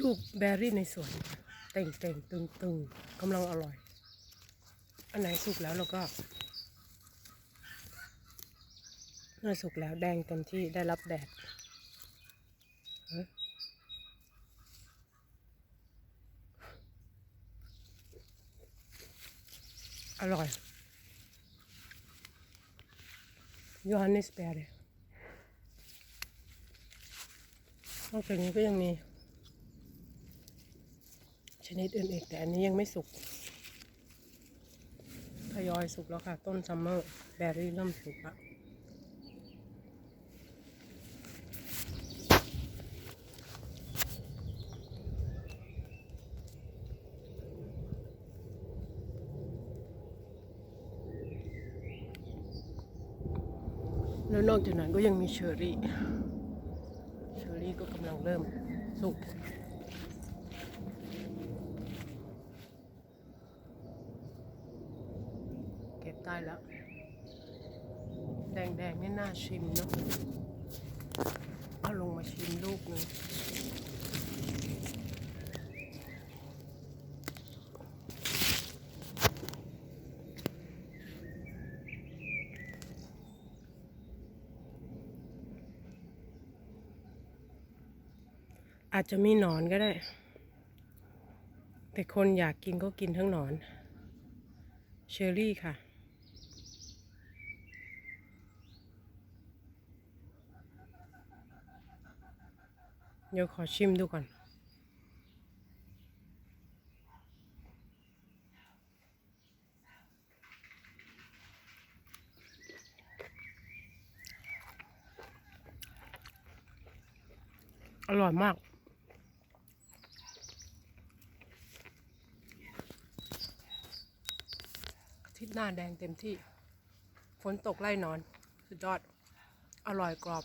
ลูกแบรี่ในสวนเต่งเต่งตึงตึงกำลังอร่อย อันไหนสุกแล้วเราก็เมื่อสุกแล้วแดงเต็มที่ได้รับแดดอร่อยยอฮันนิสเบร์นอกจากนี้ก็ยังมี ชนิดอื่นอีกแต่อันนี้ยังไม่สุกทยอยสุกแล้วค่ะ ต้นซัมเมอร์แบร์รี่เริ่มสุกแล้วแล้วนอกจากนั้นก็ยังมีเชอรี่ เชอรี่ก็กำลังเริ่มสุก เก็บได้แล้ว แดงๆนี่น่าชิมเนาะเอาลงมาชิมลูกหนึงอาจจะมีหนอนก็ได้ แต่คนอยากกินก็กินทั้งหนอน เชอรี่ค่ะ เดี๋ยวขอชิมดูก่อน อร่อยมากทิตย์หน้าแดงเต็มที่ ฝนตกไล่นอน สุดยอด อร่อยกรอบ